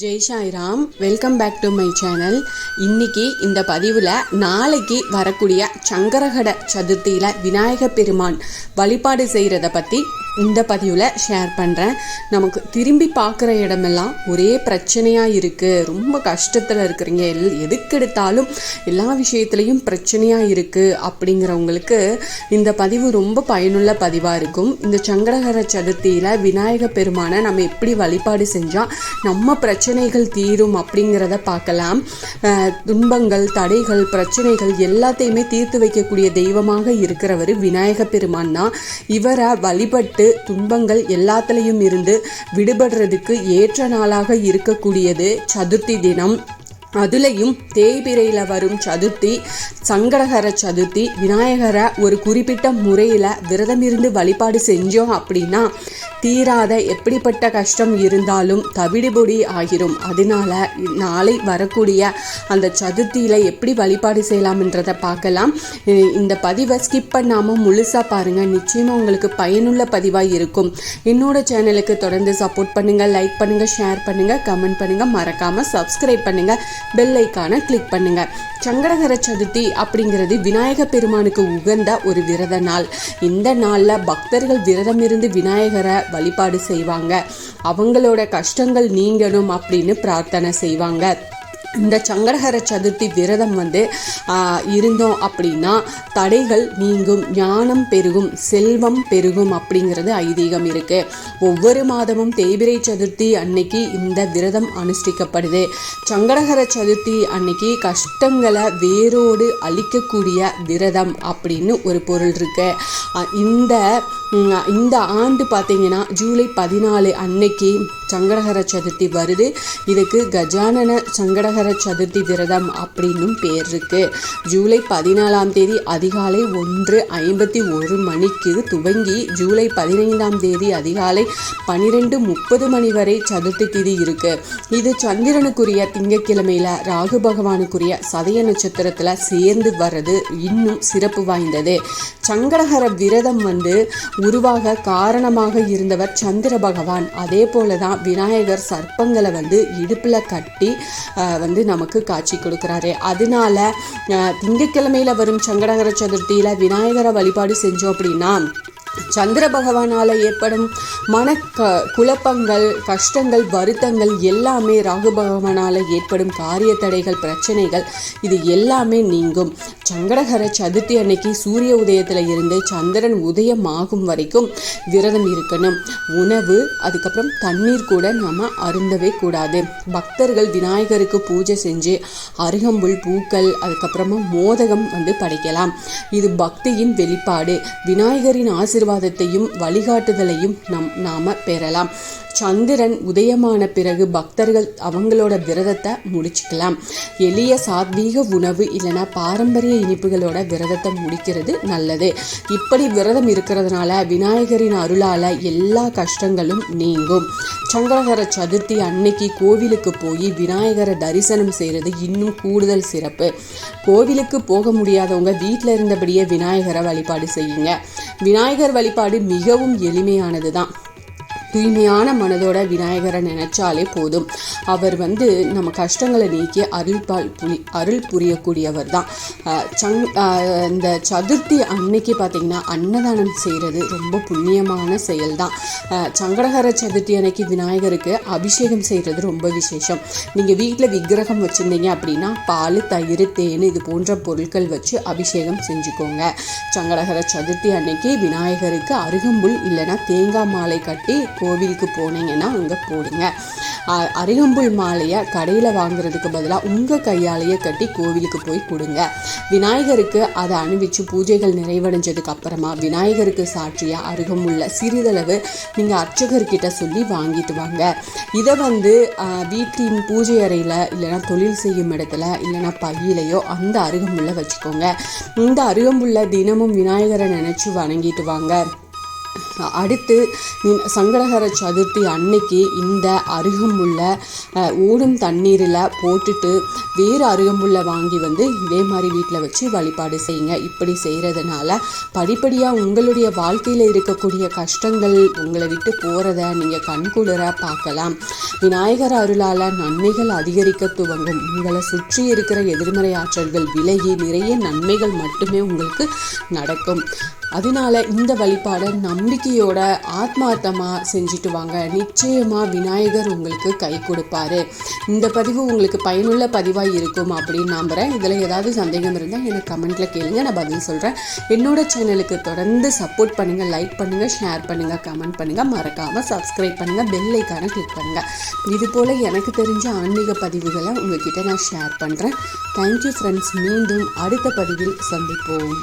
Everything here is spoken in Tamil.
Jai Sairam welcome back to my channel இன்னைக்கு இந்த பதிவில் நாளைக்கு வரக்கூடிய சங்கரகட சதுர்த்தியில் விநாயக பெருமான் வழிபாடு செய்கிறத பற்றி இந்த பதிவில் ஷேர் பண்ணுறேன் நமக்கு திரும்பி பார்க்குற இடமெல்லாம் ஒரே பிரச்சனையாக இருக்குது ரொம்ப கஷ்டத்தில் இருக்கிறீங்க. எல் எதுக்கெடுத்தாலும் எல்லா விஷயத்துலேயும் பிரச்சனையாக இருக்குது அப்படிங்கிறவங்களுக்கு இந்த பதிவு ரொம்ப பயனுள்ள பதிவாக இருக்கும். இந்த சங்கரகர சதுர்த்தியில் விநாயக பெருமானை நம்ம எப்படி வழிபாடு செஞ்சால் நம்ம பிரச்சனை பிரச்சனைகள் தீரும் அப்படிங்கிறத பார்க்கலாம். துன்பங்கள் தடைகள் பிரச்சனைகள் எல்லாத்தையுமே தீர்த்து வைக்கக்கூடிய தெய்வமாக இருக்கிறவர் விநாயக பெருமான் தான். இவரை வழிபட்டு துன்பங்கள் எல்லாத்துலேயும் இருந்து விடுபடுறதுக்கு ஏற்ற நாளாக இருக்கக்கூடியது சதுர்த்தி தினம். அதுலேயும் தேய்பிரையில் வரும் சதுர்த்தி சங்கடகர சதுர்த்தி விநாயகரை ஒரு குறிப்பிட்ட முறையில் விரதம் இருந்து வழிபாடு செஞ்சோம் அப்படின்னா தீராத எப்படிப்பட்ட கஷ்டம் இருந்தாலும் தவிடுபொடி ஆகிரும். அதனால நாளை வரக்கூடிய அந்த சதுர்த்தியில் எப்படி வழிபாடு செய்யலாம்ன்றதை பார்க்கலாம். இந்த பதிவை ஸ்கிப் பண்ணாமல் முழுசாக பாருங்கள் நிச்சயமாக உங்களுக்கு பயனுள்ள பதிவாக இருக்கும். என்னோட சேனலுக்கு தொடர்ந்து சப்போர்ட் பண்ணுங்கள் லைக் பண்ணுங்கள் ஷேர் பண்ணுங்கள் கமெண்ட் பண்ணுங்கள் மறக்காமல் சப்ஸ்கிரைப் பண்ணுங்கள் பெல் ஐக்கானை கிளிக் பண்ணுங்க. சங்கடகர சதுர்த்தி அப்படிங்கிறது விநாயக பெருமானுக்கு உகந்த ஒரு விரத நாள். இந்த நாளில் பக்தர்கள் விரதம் இருந்து விநாயகரை வழிபாடு செய்வாங்க. அவங்களோட கஷ்டங்கள் நீங்கணும் அப்படின்னு பிரார்த்தனை செய்வாங்க. இந்த சங்கடகர சதுர்த்தி விரதம் வந்து இருந்தோம் அப்படின்னா தடைகள் நீங்கும் ஞானம் பெருகும் செல்வம் பெருகும் அப்படிங்கிறது ஐதீகம் இருக்கு. ஒவ்வொரு மாதமும் தேய்பிரை சதுர்த்தி அன்னைக்கு இந்த விரதம் அனுஷ்டிக்கப்படுது. சங்கடகர சதுர்த்தி அன்னைக்கு கஷ்டங்களை வேரோடு அழிக்கக்கூடிய விரதம் அப்படின்னு ஒரு பொருள் இருக்கு. இந்த இந்த ஆண்டு பார்த்தீங்கன்னா ஜூலை பதினாலு அன்னைக்கு சங்கடகர சதுர்த்தி வருது. இதுக்கு கஜானன சங்கடகர சதுர்த்தி விரதம் அப்படின்னும் பேர் இருக்கு. ஜூலை பதினாலாம் தேதி அதிகாலை ஒன்று ஐம்பத்தி ஒரு மணிக்கு துவங்கி ஜூலை பதினைந்தாம் தேதி அதிகாலை பன்னிரெண்டு முப்பது மணி வரை சதுர்த்தி திதி இருக்கு. இது சந்திரனுக்குரிய திங்கட்கிழமையில ராகு பகவானுக்குரிய சதய நட்சத்திரத்துல சேர்ந்து வர்றது இன்னும் சிறப்பு வாய்ந்தது. சங்கடகர விரதம் வந்து உருவாக காரணமாக இருந்தவர் சந்திர பகவான். அதே போல தான் விநாயகர் சர்ப்பங்களை வந்து இடுப்பில் கட்டி வந்து நமக்கு காட்சி கொடுக்குறாரு. அதனால ஆஹ், வரும் சங்கடகர சதுர்த்தியில விநாயகரை வழிபாடு செஞ்சோம் அப்படின்னா சந்திர பகவானால் ஏற்படும் மன க குழப்பங்கள் கஷ்டங்கள் வருத்தங்கள் எல்லாமே ராகு பகவானால் ஏற்படும் காரிய தடைகள் பிரச்சனைகள் இது எல்லாமே நீங்கும். சங்கடகர சதுர்த்தி அன்னைக்கு சூரிய உதயத்தில் இருந்து சந்திரன் உதயம் ஆகும் வரைக்கும் விரதம் இருக்கணும். உணவு அதுக்கப்புறம் தண்ணீர் கூட நம்ம அருந்தவே கூடாது. பக்தர்கள் விநாயகருக்கு பூஜை செஞ்சு அருகம்புல் பூக்கள் அதுக்கப்புறமா மோதகம் வந்து படைக்கலாம். இது பக்தியின் வெளிப்பாடு. விநாயகரின் ஆசிர்வாதத்தையும் வழிகாட்டுதலையும் நம் நாம பெறலாம். சந்திரன் உதயமான பிறகு பக்தர்கள் அவங்களோட விரதத்தை முடிச்சுக்கலாம். எளிய சாத்வீக உணவு இல்லைன்னா பாரம்பரிய இனிப்புகளோட விரதத்தை முடிக்கிறது நல்லது. இப்படி விரதம் இருக்கிறதுனால விநாயகரின் அருளால் எல்லா கஷ்டங்களும் நீங்கும். சங்கரகர சதுர்த்தி அன்னைக்கு கோவிலுக்கு போய் விநாயகரை தரிசனம் செய்கிறது இன்னும் கூடுதல் சிறப்பு. கோவிலுக்கு போக முடியாதவங்க வீட்டில் இருந்தபடியே விநாயகரை வழிபாடு செய்யுங்க. விநாயகர் வழிபாடு மிகவும் எளிமையானது தான் தூய்மையான மனதோட விநாயகரை நினைச்சாலே போதும். அவர் வந்து நம்ம கஷ்டங்களை நீக்கி அருள்பால் புரி அருள் புரியக்கூடியவர் தான். சங் இந்த சதுர்த்தி அன்னைக்கு பார்த்தீங்கன்னா அன்னதானம் செய்கிறது ரொம்ப புண்ணியமான செயல் தான். சங்கடகர சதுர்த்தி அன்னைக்கு விநாயகருக்கு அபிஷேகம் செய்கிறது ரொம்ப விசேஷம். நீங்கள் வீட்டில் விக்கிரகம் வச்சுருந்தீங்க அப்படின்னா பால் தயிர் தேன் இது போன்ற பொருட்கள் வச்சு அபிஷேகம் செஞ்சுக்கோங்க. சங்கடகர சதுர்த்தி அன்னைக்கு விநாயகருக்கு அருகம்புல் இல்லைன்னா தேங்காய் மாலை கட்டி கோவிலுக்கு போனீங்கன்னா அங்கே போடுங்க. அருகம்புல் மாலையை கடையில் வாங்குறதுக்கு பதிலாக உங்கள் கையாலேயே கட்டி கோவிலுக்கு போய் கொடுங்க. விநாயகருக்கு அதை அணிவிச்சு பூஜைகள் நிறைவடைஞ்சதுக்கு அப்புறமா விநாயகருக்கு சாட்சியாக அருகமுள்ள சிறிதளவு நீங்கள் அர்ச்சகர்கிட்ட சொல்லி வாங்கிட்டு வாங்க. இதை வந்து வீட்டின் பூஜை அறையில் இல்லைன்னா தொழில் செய்யும் இடத்துல இல்லைன்னா பையிலையோ அந்த அருகம்புல்லை வச்சுக்கோங்க. இந்த அருகம்புல்லை தினமும் விநாயகரை நினச்சி வணங்கிட்டு வாங்க. அடுத்து சங்கடகர சதுர்த்தி அன்னைக்கு இந்த அருகம்புல்ல ஊடும் ஓடும் தண்ணீரில் போட்டுட்டு வேறு அருகம்புல்லை வாங்கி வந்து இதே மாதிரி வீட்டில் வச்சு வழிபாடு செய்யுங்க. இப்படி செய்கிறதுனால படிப்படியாக உங்களுடைய வாழ்க்கையில் இருக்கக்கூடிய கஷ்டங்கள் உங்களை விட்டு போகிறத நீங்கள் கண்குளிர பார்க்கலாம். விநாயகர் அருளால் நன்மைகள் அதிகரிக்க துவங்கும். உங்களை சுற்றி இருக்கிற எதிர்மறை ஆற்றல்கள் விலகி நிறைய நன்மைகள் மட்டுமே உங்களுக்கு நடக்கும். அதனால இந்த வழிபாடை நம்பிக்கையோட ஆத்மார்த்தமாக செஞ்சுட்டு வாங்க. நிச்சயமாக விநாயகர் உங்களுக்கு கை கொடுப்பாரு. இந்த பதிவு உங்களுக்கு பயனுள்ள பதிவாக இருக்கும் அப்படின்னு நம்புகிறேன் இதில் ஏதாவது சந்தேகம் இருந்தால் எனக்கு கமெண்ட்டில் கேளுங்க. நான் பதில் சொல்கிறேன் என்னோட சேனலுக்கு தொடர்ந்து சப்போர்ட் பண்ணுங்கள் லைக் பண்ணுங்கள் ஷேர் பண்ணுங்கள் கமெண்ட் பண்ணுங்கள் மறக்காமல் சப்ஸ்கிரைப் பண்ணுங்கள் பெல் ஐக்கானை கிளிக் பண்ணுங்கள் இது போல் எனக்கு தெரிஞ்ச ஆன்மீக பதிவுகளை உங்ககிட்ட நான் ஷேர் பண்ணுறேன் தேங்க்யூ ஃப்ரெண்ட்ஸ் மீண்டும் அடுத்த பதிவில் சந்திப்போம்.